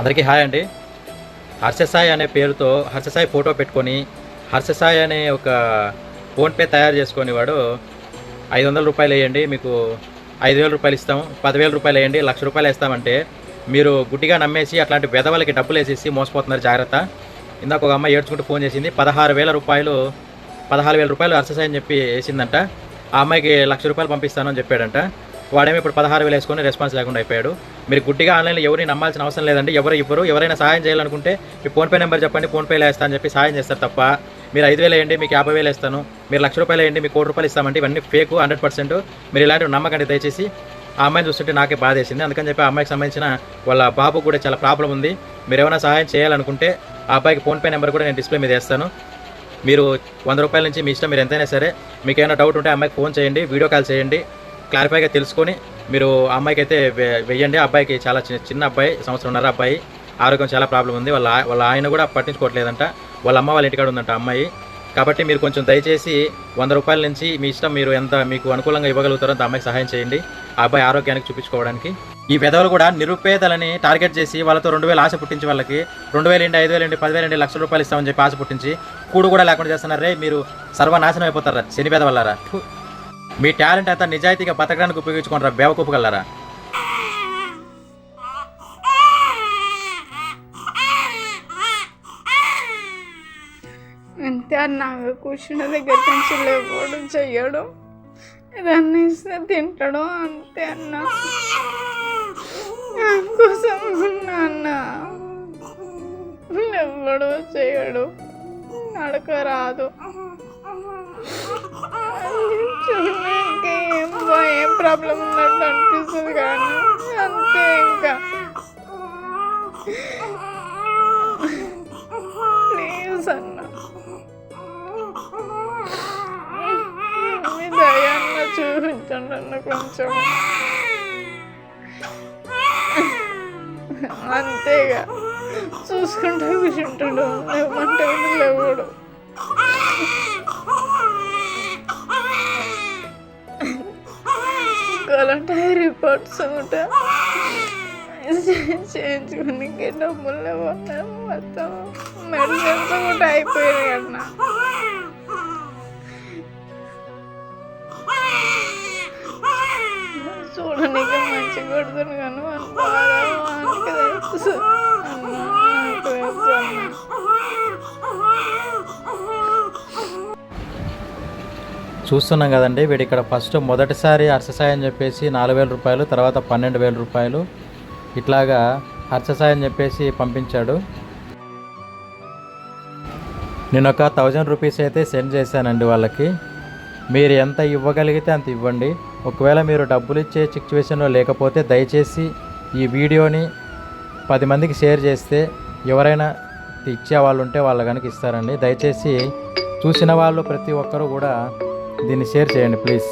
అందరికీ హాయ్ అండి. హర్షసాయి అనే పేరుతో హర్షసాయి ఫోటో పెట్టుకొని హర్షసాయి అనే ఒక ఫోన్పే తయారు చేసుకొని వాడు ఐదు వందల రూపాయలు వేయండి మీకు ఐదు వేల రూపాయలు ఇస్తాం పదివేల రూపాయలు వేయండి లక్ష రూపాయలు ఇస్తామంటే మీరు గుడ్డిగా నమ్మేసి అట్లాంటి వెదవలకి డబ్బులు వేసేసి మోసపోతున్నారు జాగ్రత్త. ఇందాక ఒక అమ్మాయి ఏడ్చుకుంటూ ఫోన్ చేసింది పదహారు వేల రూపాయలు పదహారు వేల రూపాయలు హర్షసాయి అని చెప్పి వేసిందంట. ఆ అమ్మాయికి లక్ష రూపాయలు పంపిస్తాను అని చెప్పాడంట. వాడేమో ఇప్పుడు పదహారు వేలు వేసుకొని రెస్పాన్స్ లేకుండా అయిపోయాడు. మీరు గుడ్డిగా ఆన్లైన్లో ఎవరిని నమ్మాల్సిన అవసరం లేదండి. ఎవరు ఇవ్వరు. ఎవరైనా సహాయం చేయాలనుకుంటే మీ ఫోన్పే నెంబర్ చెప్పండి. ఫోన్పేలో వేస్తా అని చెప్పి సహాయం చేస్తారు తప్ప మీరు ఐదు వేలు వేయండి మీకు యాభై వేలు వేస్తాను. మీరు లక్ష రూపాయలు వేయండి మీకు కోటి రూపాయలు ఇస్తామంటే ఇవన్నీ ఫేక్ హండ్రెడ్ పర్సెంట్. మీరు ఇలాంటివి నమ్మకండి దయచేసి ఆ అమ్మాయిని చూస్తుంటే నాకే బాధ వేసింది అందుకని చెప్పి ఆ అమ్మాయికి సంబంధించిన వాళ్ళ బాబు కూడా చాలా ప్రాబ్లం ఉంది. మీరు ఏమైనా సహాయం చేయాలనుకుంటే ఆ అబ్బాయికి ఫోన్పే నెంబర్ కూడా నేను డిస్ప్లే మీద వేస్తాను. మీరు వంద రూపాయల నుంచి మీ ఇష్టం మీరు ఎంతైనా సరే మీకు ఏమైనా డౌట్ ఉంటే అమ్మాయికి ఫోన్ చేయండి వీడియో కాల్ చేయండి క్లారిఫైగా తెలుసుకొని మీరు అమ్మాయికి అయితే వెయ్యండి. ఆ అబ్బాయికి చాలా చిన్న చిన్న అబ్బాయి సంవత్సరంన్నర అబ్బాయి. ఆరోగ్యం చాలా ప్రాబ్లం ఉంది. వాళ్ళ వాళ్ళ ఆయన కూడా పట్టించుకోవట్లేదంట. వాళ్ళ అమ్మ వాళ్ళ ఇంటికాడ ఉందంట అమ్మాయి. కాబట్టి మీరు కొంచెం దయచేసి వంద రూపాయల నుంచి మీ ఇష్టం మీరు ఎంత మీకు అనుకూలంగా ఇవ్వగలుగుతారో అంత అమ్మాయికి సహాయం చేయండి. ఆ అబ్బాయి ఆరోగ్యానికి చూపించుకోవడానికి. ఈ పెదవులు కూడా నిరుపేదలని టార్గెట్ చేసి వాళ్ళతో రెండు వేలు ఆశ పుట్టించి వాళ్ళకి రెండు వేలు ఏంటి ఐదు వేలు ఏంటి పదివేలు ఏంటి లక్షల రూపాయలు ఇస్తామని చెప్పి ఆశ పుట్టించి కూడు కూడా లేకుండా చేస్తున్నారే. మీరు సర్వనాశనం అయిపోతారా? శని పేద వల్లరా మీ టాలెంట్ అంతా నిజాయితీగా బతకడానికి ఉపయోగించుకుంటారా? బేవకూపగలరా అంతే అన్న కూర్చున్న దగ్గర నుంచి లేకపోవడం చెయ్యడం. ఏదన్నా ఇస్తే తింటాడు అంతే అన్న. కోసం ఉన్నా అన్న. లేవడు చేయడు నడక రాదు ఏం ఏం ప్రాబ్లం ఉన్నట్టు అనిపిస్తుంది కానీ అంతే ఇంకా. ప్లీజ్ అన్న. మీ దయాన్న చూపించండి అన్న కొంచెం. అంతేగా. చూసుకుంటూ కూర్చుంటాడు. లేవమంటే కూడా లేవుడు. రిపోర్ట్స్ కూడా చేయించుకుని డబ్బులు లేవు మొత్తం. మెడిసిన్స్ కూడా అయిపోయినాయి అన్న. చూడడానికి మంచిగా కానీ చూస్తున్నాం కదండి. వీడు ఇక్కడ ఫస్ట్ మొదటిసారి హర్షసాయి అని చెప్పేసి నాలుగు వేల రూపాయలు తర్వాత పన్నెండు వేల రూపాయలు. ఇట్లాగా హర్షసాయి అని చెప్పేసి పంపించాడు. నేను ఒక థౌజండ్ రూపీస్ అయితే సెండ్ చేశానండి వాళ్ళకి. మీరు ఎంత ఇవ్వగలిగితే అంత ఇవ్వండి. ఒకవేళ మీరు డబ్బులు ఇచ్చే సిచ్యువేషన్లో లేకపోతే దయచేసి ఈ వీడియోని పది మందికి షేర్ చేస్తే ఎవరైనా ఇచ్చే వాళ్ళు ఉంటే వాళ్ళు కనుక ఇస్తారండి. దయచేసి చూసిన వాళ్ళు ప్రతి ఒక్కరూ కూడా దీన్ని షేర్ చేయండి ప్లీజ్